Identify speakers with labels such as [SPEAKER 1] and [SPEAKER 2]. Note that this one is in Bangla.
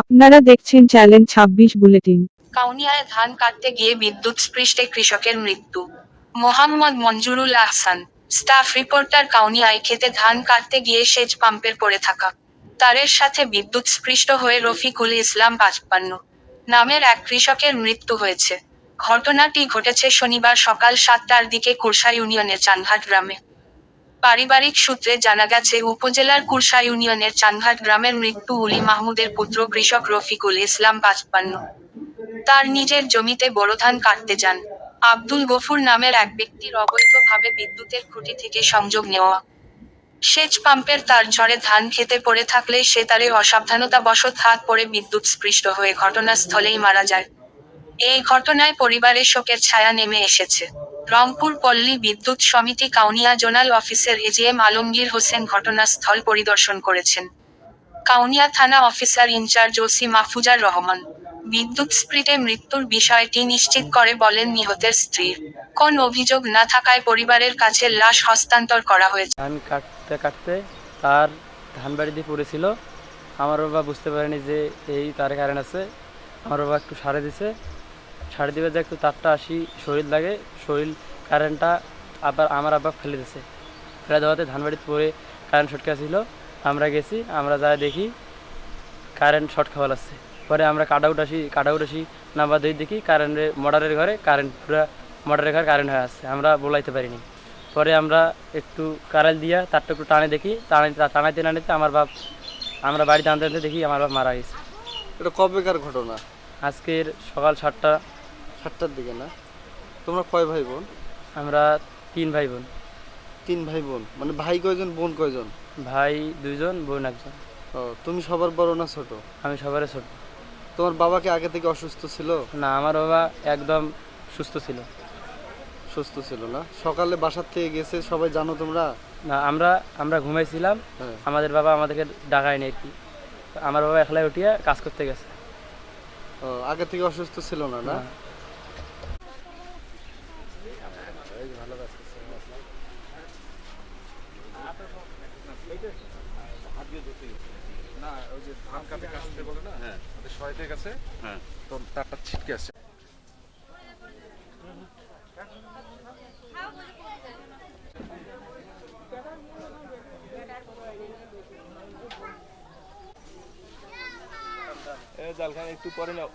[SPEAKER 1] আপনারা দেখছেন চ্যালেঞ্জ ছাব্বিশ বুলেটিন।
[SPEAKER 2] কাউনিয়ায় ধান কাটতে গিয়ে বিদ্যুৎ স্পৃষ্টে কৃষকের মৃত্যু। মোহাম্মদ মঞ্জুরুল আহসান, স্টাফ রিপোর্টার কাউনিয়ায় খেতে ধান কাটতে গিয়ে সেচ পাম্পের পড়ে থাকা। তারের সাথে বিদ্যুৎ স্পৃষ্ট হয়ে রফিকুল ইসলাম পাঁচপান্ন নামের এক কৃষকের মৃত্যু হয়েছে। ঘটনাটি ঘটেছে শনিবার সকাল সাতটার দিকে কুরসা ইউনিয়নের চানঘাট গ্রামে। পারিবারিক সূত্রে জানা গেছে, উপজেলার কুরসা ইউনিয়নের চানঘাট গ্রামের মৃত্যু উলি মাহমুদের পুত্র কৃষক রফিকুল ইসলাম পাঁচপান্ন। তার নিজের জমিতে বড় ধান কাটতে যান। আব্দুল গফুর নামের এক ব্যক্তির অবৈধভাবে বিদ্যুতের খুঁটি থেকে সংযোগ নেওয়া। সেচ পাম্পের তার ঝড়ে ধান খেতে পড়ে থাকলে সে তারে অসাবধানতাবশত হাত পড়ে বিদ্যুৎ স্পৃষ্ট হয়ে ঘটনাস্থলেই মারা যায়। এই ঘটনায় পরিবারের শোকের ছায়া নেমে এসেছে। রংপুর পল্লী বিদ্যুৎ সমিতি কাউনিয়া জোনাল অফিসের এজিএম আলমগীর হোসেন ঘটনাস্থল পরিদর্শন করেছেন। কাউনিয়া থানা officer in charge OC Mahfuzar Rahman, বিদ্যুৎ স্প্রিটে মৃত্যুর বিষয়টি নিশ্চিত করে বলেন নিহতের স্ত্রীর কোন অভিযোগ না থাকায় পরিবারের কাছে লাশ হস্তান্তর করা হয়েছে।
[SPEAKER 3] ধান কাটতে কাটতে তার ধান বাড়ি দিয়ে পড়েছিল। আমার বাবা বুঝতে পারেনি যে এই তার কারণ আছে। আমার বাবা একটু সারে দিছে। সারে দিবে যে একটু তারটা আসি, শরীর লাগে, শরীর কারেন্টটা আবার আমার আব্বা ফেলে দিছে। ফেলে দেওয়াতে ধান পরে কারেন্ট শর্ট ছিল। আমরা গেছি, আমরা যা দেখি কারেন্ট শর্ট খাওয়া লাগছে। পরে আমরা কাট আউট আসি কাট আউট আসি, নাম্বার দিয়ে দেখি কারেন্টের মোটরের ঘরে কারেন্ট পুরো মোটরের ঘরে কারেন্ট হয়ে আসছে আমরা বলাইতে পারিনি। পরে আমরা একটু কারেল দিয়া তারটা একটু টানে দেখি, টানে, টানাইতে টানাইতে আমার বাপ, আমরা বাড়িতে আনতে আনতে দেখি আমার বাপ মারা গেছে।
[SPEAKER 4] এটা কবেকার ঘটনা?
[SPEAKER 3] আজকের সকাল সাতটা।
[SPEAKER 4] সাতটার দিকে না? তোমরা কয় ভাই বোন
[SPEAKER 3] আমরা তিন ভাই বোন
[SPEAKER 4] তিন ভাই বোন মানে ভাই কয়জন বোন কয়জন?
[SPEAKER 3] ভাই দুইজন বোন একজন।
[SPEAKER 4] ও তুমি সবার বড় না ছোট?
[SPEAKER 3] আমি সবারই ছোট।
[SPEAKER 4] তোমার বাবাকে আগে থেকে অসুস্থ ছিল?
[SPEAKER 3] না আমার বাবা একদম সুস্থ ছিল।
[SPEAKER 4] সুস্থ ছিল না? সকালে বাসার থেকে গেছে সবাই জানো তোমরা?
[SPEAKER 3] না আমরা আমরা ঘুমাইছিলাম।
[SPEAKER 4] হ্যাঁ।
[SPEAKER 3] আমাদের বাবা আমাদেরকে ডাকায়নি আর কি। আমার বাবা একলাই উঠিয়ে কাজ করতে গেছে।
[SPEAKER 4] ও আগে থেকে অসুস্থ ছিল না না?
[SPEAKER 3] না।
[SPEAKER 5] না ওই যে ধান কাটে কাটতে বলে না? হ্যাঁ। ওদের সহায়তার কাছে হ্যাঁ। তো তারটা ছিটকে আছে। জালখান একটু পরে নাও।